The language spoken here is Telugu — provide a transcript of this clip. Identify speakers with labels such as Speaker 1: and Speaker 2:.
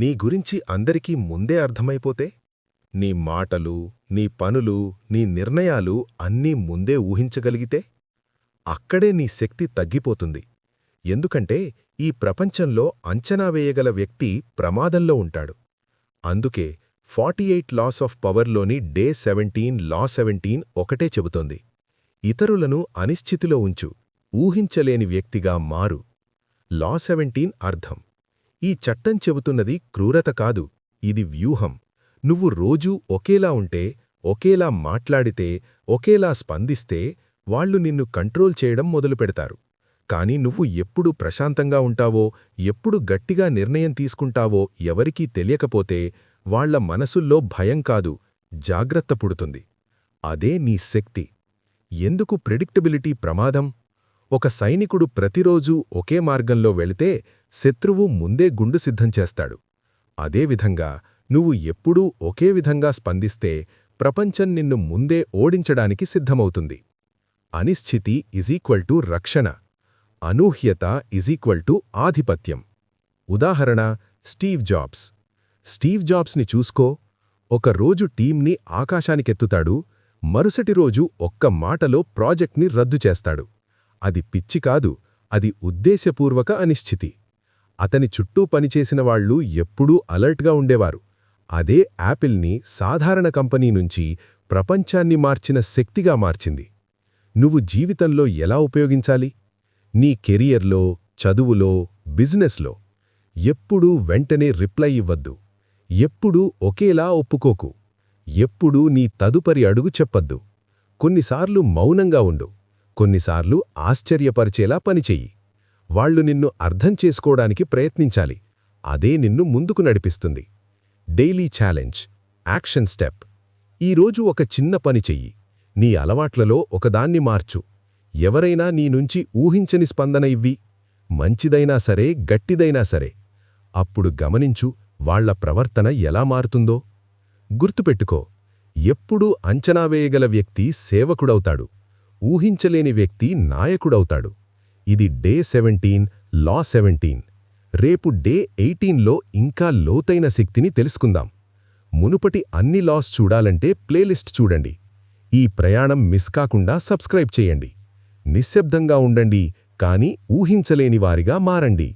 Speaker 1: నీ గురించి అందరికీ ముందే అర్థమైపోతే నీ మాటలు నీ పనులు నీ నిర్ణయాలు అన్నీ ముందే ఊహించగలిగితే అక్కడే నీ శక్తి తగ్గిపోతుంది. ఎందుకంటే ఈ ప్రపంచంలో అంచనా వేయగల వ్యక్తి ప్రమాదంలో ఉంటాడు. అందుకే ఫార్టీ ఎయిట్ లాస్ ఆఫ్ పవర్లోని డే సెవెంటీన్ లా సెవెంటీన్ ఒకటే చెబుతోంది. ఇతరులను అనిశ్చితిలో ఉంచు ఊహించలేని వ్యక్తిగా మారు. లా సెవెంటీన్ అర్థం. ఈ చట్టం చెబుతున్నది క్రూరత కాదు ఇది వ్యూహం. నువ్వు రోజూ ఒకేలా ఉంటే ఒకేలా మాట్లాడితే ఒకేలా స్పందిస్తే వాళ్ళు నిన్ను కంట్రోల్ చేయడం మొదలుపెడతారు. కాని నువ్వు ఎప్పుడు ప్రశాంతంగా ఉంటావో ఎప్పుడు గట్టిగా నిర్ణయం తీసుకుంటావో ఎవరికీ తెలియకపోతే వాళ్ళ మనసుల్లో భయం కాదు జాగ్రత్త పుడుతుంది. అదే నీ శక్తి. ఎందుకు ప్రెడిక్టబిలిటీ ప్రమాదం? ఒక సైనికుడు ప్రతిరోజూ ఒకే మార్గంలో వెళితే శత్రువు ముందే గుండు సిద్ధం చేస్తాడు. అదేవిధంగా నువ్వు ఎప్పుడూ ఒకే విధంగా స్పందిస్తే ప్రపంచం నిన్ను ముందే ఓడించడానికి సిద్ధమవుతుంది. అనిశ్చితి ఈజీక్వల్ టు రక్షణ. అనూహ్యత ఈజీక్వల్ టు ఆధిపత్యం. ఉదాహరణ స్టీవ్ జాబ్స్. స్టీవ్ జాబ్స్ని చూసుకో. ఒక రోజు టీంని ఆకాశానికెత్తుతాడు. మరుసటి రోజు ఒక్క మాటలో ప్రాజెక్ట్ని రద్దు చేస్తాడు. అది పిచ్చి కాదు అది ఉద్దేశపూర్వక అనిశ్చితి. అతని చుట్టూ పనిచేసిన వాళ్ళు ఎప్పుడూ అలర్ట్గా ఉండేవారు. అదే యాపిల్ని సాధారణ కంపెనీ నుంచి ప్రపంచాన్ని మార్చిన శక్తిగా మార్చింది. నువ్వు జీవితంలో ఎలా ఉపయోగించాలి? నీ కెరియర్లో చదువులో బిజినెస్లో ఎప్పుడూ వెంటనే రిప్లై ఇవ్వద్దు. ఎప్పుడూ ఒకేలా ఒప్పుకోకు. ఎప్పుడూ నీ తదుపరి అడుగు చెప్పద్దు. కొన్నిసార్లు మౌనంగా ఉండు. కొన్నిసార్లు ఆశ్చర్యపరిచేలా పనిచెయ్యి వాళ్ళు నిన్ను అర్థం చేసుకోవడానికి ప్రయత్నించాలి. అదే నిన్ను ముందుకు నడిపిస్తుంది. Daily challenge. Action step. ఈరోజు ఒక చిన్న పని చెయ్యి. నీ అలవాట్లలో ఒకదాన్ని మార్చు. ఎవరైనా నీ నుంచి ఊహించని స్పందన ఇవ్వి. మంచిదైనా సరే గట్టిదైనా సరే. అప్పుడు గమనించు వాళ్ళ ప్రవర్తన ఎలా మారుతుందో. గుర్తుపెట్టుకో ఎప్పుడూ అంచనా వేయగల వ్యక్తి సేవకుడవుతాడు. ఊహించలేని వ్యక్తి నాయకుడవుతాడు. ఇది డే సెవెంటీన్ లా సెవెంటీన్. రేపు డే ఎయిటీన్లో ఇంకా లోతైన శక్తిని తెలుసుకుందాం. మునుపటి అన్ని లాస్ చూడాలంటే ప్లేలిస్ట్ చూడండి. ఈ ప్రయాణం మిస్ కాకుండా సబ్స్క్రైబ్ చేయండి. నిశ్శబ్దంగా ఉండండి కానీ ఊహించలేని వారిగా మారండి.